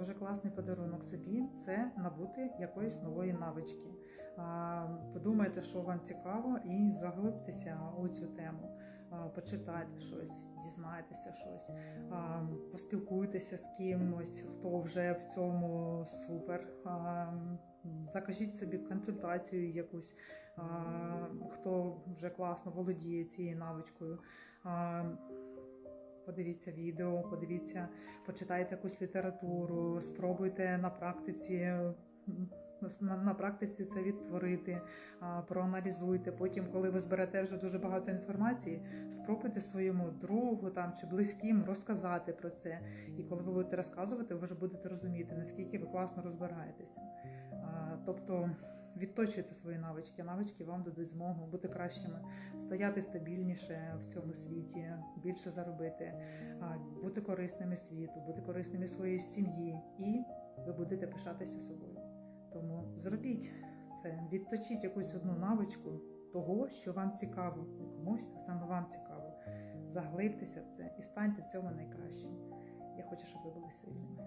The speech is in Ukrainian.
дуже класний подарунок собі це набути якоїсь нової навички. Подумайте, що вам цікаво, і заглибтеся у цю тему. Почитайте щось, дізнайтеся щось, поспілкуйтеся з кимось, хто вже в цьому супер. Закажіть собі консультацію якусь, хто вже класно володіє цією навичкою. Подивіться відео, подивіться, почитайте якусь літературу, спробуйте на практиці. на практиці це відтворити, проаналізуйте. Потім, коли ви зберете вже дуже багато інформації, спробуйте своєму другу там чи близьким розказати про це. І коли ви будете розказувати, ви вже будете розуміти, наскільки ви класно розбираєтеся. Тобто відточуйте свої навички, навички вам дадуть змогу бути кращими, стояти стабільніше в цьому світі, більше заробити, бути корисними світу, бути корисними своїй сім'ї, і ви будете пишатися собою. Тому зробіть це, відточіть якусь одну навичку того, що вам цікаво, комусь, а саме вам цікаво. Заглибтеся в це і станьте в цьому найкращим. Я хочу, щоб ви були сильними.